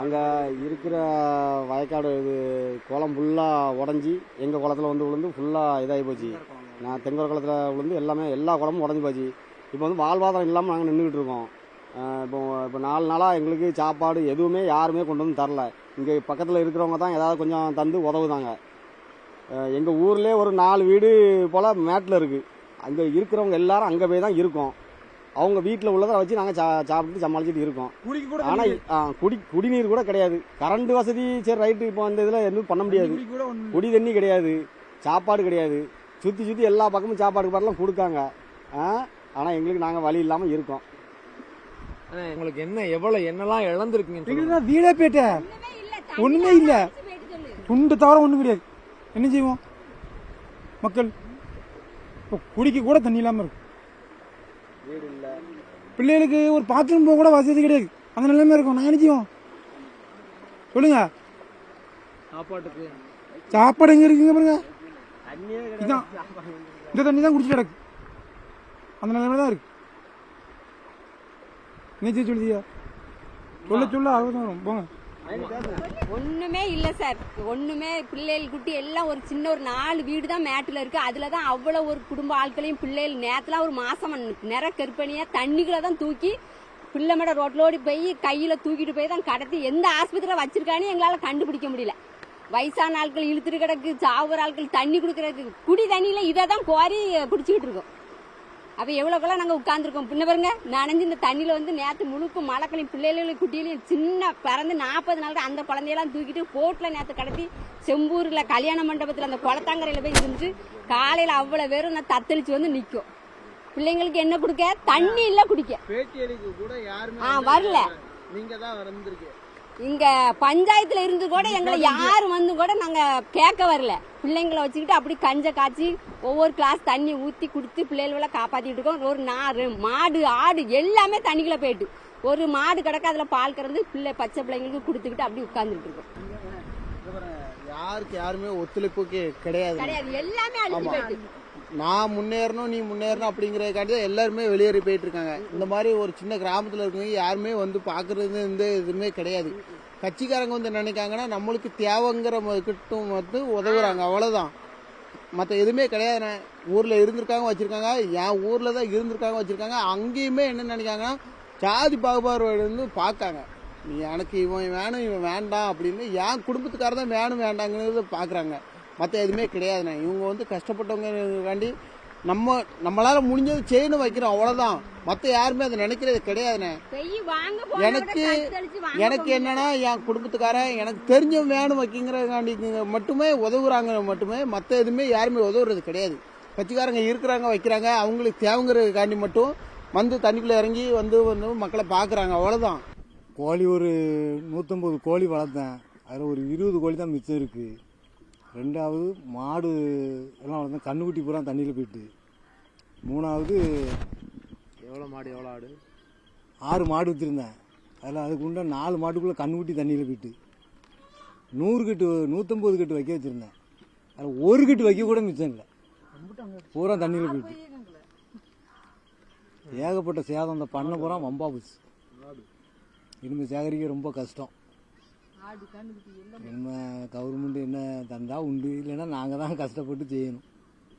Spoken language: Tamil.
அங்கே இருக்கிற வயக்காடு இது குளம் ஃபுல்லாக உடஞ்சி எங்கள் குளத்துல வந்து விழுந்து ஃபுல்லாக இதாகி போச்சு. நான் தெங்கர் குளத்தில் விழுந்து எல்லாமே எல்லா குளமும் உடஞ்சி போச்சு. இப்போ வந்து வாழ்வாதாரம் இல்லாமல் நாங்கள் நின்றுக்கிட்டு இருக்கோம். இப்போ இப்போ நாலு நாளாக எங்களுக்கு சாப்பாடு எதுவுமே யாருமே கொண்டு வந்து தரல. இங்கே பக்கத்தில் இருக்கிறவங்க தான் ஏதாவது கொஞ்சம் தந்து உதவுதாங்க. எங்கள் ஊர்லேயே ஒரு நாலு வீடு போல் மேட்டில் இருக்குது அங்கே இருக்கிறவங்க எல்லாரும் அங்கே போய் தான் இருக்கோம். அவங்க வீட்டில் உள்ளதை வச்சு நாங்கள் சா சாப்பிட்டு சமாளிச்சுட்டு இருக்கோம். குடிக்க கூட ஆனால் குடி குடிநீர் கூட கிடையாது. கரண்ட் வசதி சரி ரைட்டு இப்போ அந்த இதில் எதுவும் பண்ண முடியாது. கூட தண்ணி கிடையாது. சாப்பாடு கிடையாது. சுற்றி சுற்றி எல்லா பக்கமும் சாப்பாடு பாடலாம் கொடுக்காங்க. ஆனால் எங்களுக்கு நாங்கள் வழி இல்லாமல் இருக்கோம். உங்களுக்கு என்ன எவ்வளவு என்னெல்லாம். எங்களுக்கு வீடே போயிட்ட. ஒண்ணுமே இல்ல துண்டு தவிர ஒண்ணும் கிடையாது. என்ன செய்வோம்? மக்கள். குடிக்க கூட தண்ணி இல்லாம இருக்கு. வீடு இல்லை பிள்ளைகளுக்கு ஒரு பாத்ரூம் போக கூட வசதி கிடையாது. அந்த நிலைமை இருக்கும். நான் செய்வோம்? சொல்லுங்க. சாப்பாட்டுக்கு. சாப்பாடு எங்க இருக்குங்க பாருங்க. இதான். இந்த தண்ணி தான் குடிச்சிட்டு கிடக்கு. அந்த நிலைமை தான் இருக்கு. செய்ய சொல்லுதியா சொல்ல சொல்ல ஆகுதான் வரும். போங்க. ஒண்ணுமே இல்ல சார். ஒண்ணுமே பிள்ளைகள் குட்டி எல்லாம் ஒரு சின்ன ஒரு நாலு வீடு தான் மேட்டுல இருக்கு. அதுல தான் அவ்வளவு ஒரு குடும்ப ஆட்களையும் பிள்ளைகள் நேரத்துல ஒரு மாசம் நிற கற்பனையா தண்ணிக்குள்ள தான் தூக்கி பிள்ளை மேட ரோட்லோடி போய் கையில தூக்கிட்டு போய் தான் கடத்தி எந்த ஆஸ்பத்திரியில வச்சிருக்கானே எங்களால கண்டுபிடிக்க முடியல. வயசான ஆட்கள் இழுத்துட்டு கிடக்கு சாவுற ஆட்கள் தண்ணி குடுக்கறதுக்கு குடி தண்ணியில இதை தான் கோரி குடிச்சுக்கிட்டு இருக்கோம். அப்ப எவ்வளவுக்கெல்லாம் நாங்க உட்கார்ந்துருக்கோம்? பின்ன பாருங்க நனைஞ்சு இந்த தண்ணியில வந்து நேத்து முழுக்க மழக்களையும் பிள்ளைகளையும் குட்டிகளையும் சின்ன பிறந்து நாற்பது நாள் அந்த குழந்தையெல்லாம் தூக்கிட்டு போட்ல நேத்து கடத்தி செம்பூர்ல கல்யாண மண்டபத்துல அந்த குளத்தாங்கரையில போய் இருந்துட்டு காலையில அவ்வளவு பேரும் நான் தத்தளிச்சு வந்து நிக்கும். பிள்ளைங்களுக்கு என்ன குடுக்க? தண்ணி இல்ல குடிக்க. ஆ வரல. நீங்க தான் வந்திருக்கீங்க. இங்க பஞ்சாயத்துல இருந்து கூட எங்களை யாரும் வந்து கூட நாங்க கேட்க வரல. பிள்ளைங்களை வச்சுக்கிட்டு அப்படி கஞ்ச காய்ச்சி ஒவ்வொரு கிளாஸ் தண்ணி ஊத்தி கொடுத்து பிள்ளைகளை காப்பாத்திட்டு இருக்கோம். ஒரு நாறு மாடு ஆடு எல்லாமே தண்ணிக்குள்ள போயிட்டு. ஒரு மாடு கிடக்க அதுல பால் கறந்து பிள்ளை பச்சை பிள்ளைங்களுக்கு கொடுத்துக்கிட்டு அப்படி உட்கார்ந்துட்டு இருக்கோம். யாருக்கு யாருமே ஒத்துழைப்புக்கு கிடையாது. கிடையாது. எல்லாமே அழிஞ்சு போயிட்டு. நான் முன்னேறணும் நீ முன்னேறணும் அப்படிங்கறதுக்காண்டி தான் எல்லாருமே வெளியேறி போயிட்டு இருக்காங்க இந்த மாதிரி ஒரு சின்ன கிராமத்துல இருக்கவங்க யாருமே வந்து பாக்குறது இந்த எதுவுமே கிடையாது. கட்சிக்காரங்க வந்து நினைக்காங்கன்னா நம்மளுக்கு தேவைங்கிற கிட்டும் வந்து உதவுறாங்க. அவ்வளவுதான். மற்ற எதுவுமே கிடையாதுண்ணே. ஊர்ல இருந்திருக்காங்க வச்சிருக்காங்க. என் ஊர்ல தான் இருந்திருக்காங்க வச்சிருக்காங்க. அங்கேயுமே என்ன நினைக்காங்கன்னா ஜாதி பாகுபாடு வந்து பார்க்காங்க. நீ எனக்கு இவன் வேணும் இவன் வேண்டாம் அப்படின்னு என் குடும்பத்துக்காரர் தான் வேணும் வேண்டாங்கிறத பார்க்குறாங்க. மற்ற எதுவுமே கிடையாதுண்ணே. இவங்க வந்து கஷ்டப்பட்டவங்க நம்ம நம்மளால முடிஞ்சது செய்யணும் வைக்கிறோம் அவ்வளவுதான். மற்ற யாருமே அதை நினைக்கிறது கிடையாதுண்ணே. எனக்கு எனக்கு என்னன்னா என் குடும்பத்துக்காரன் எனக்கு தெரிஞ்சவன் வேணும் வைக்கிங்கிறதுக்காண்டி மட்டுமே உதவுறாங்க மட்டுமே மற்ற எதுவுமே யாருமே உதவுறது கிடையாது. கட்சிக்காரங்க இருக்கிறாங்க வைக்கிறாங்க அவங்களுக்கு தேவைங்கிறதுக்காண்டி மட்டும் வந்து தண்ணிக்குள்ள இறங்கி வந்து வந்து மக்களை பார்க்குறாங்க அவ்வளவுதான். கோழி ஒரு நூற்றம்பது கோழி வளர்த்தேன். அதில் ஒரு இருபது கோழி தான் மிச்சம் இருக்குது ரெண்டாவது மாடு எல்லாம் வளர்த்தேன் கண்ணுக்குட்டி பூரா தண்ணியில் போயிட்டு. மூணாவது எவ்வளவு மாடு எவ்வளவு ஆடு? ஆறு மாடு வச்சுருந்தேன் அதில் அதுக்கு உண்டா நாலு மாட்டுக்குள்ளே கண்ணுக்குட்டி தண்ணியில் போயிட்டு. நூறு கட்டு நூற்றம்பது கட்டு வைக்க வச்சுருந்தேன். அதில் ஒரு கட்டு வைக்க கூட மிச்சம் இல்லை. பூரா தண்ணியில் போயிட்டு. ஏகப்பட்ட சேதம் அந்த பண்ணை பூரா வம்பா போச்சு. இனிமேல் சேகரிக்க ரொம்ப கஷ்டம். நம்ம கவர்மெண்ட் என்ன தந்தா உண்டு இல்லைன்னா நாங்கள் தான் கஷ்டப்பட்டு செய்யணும்.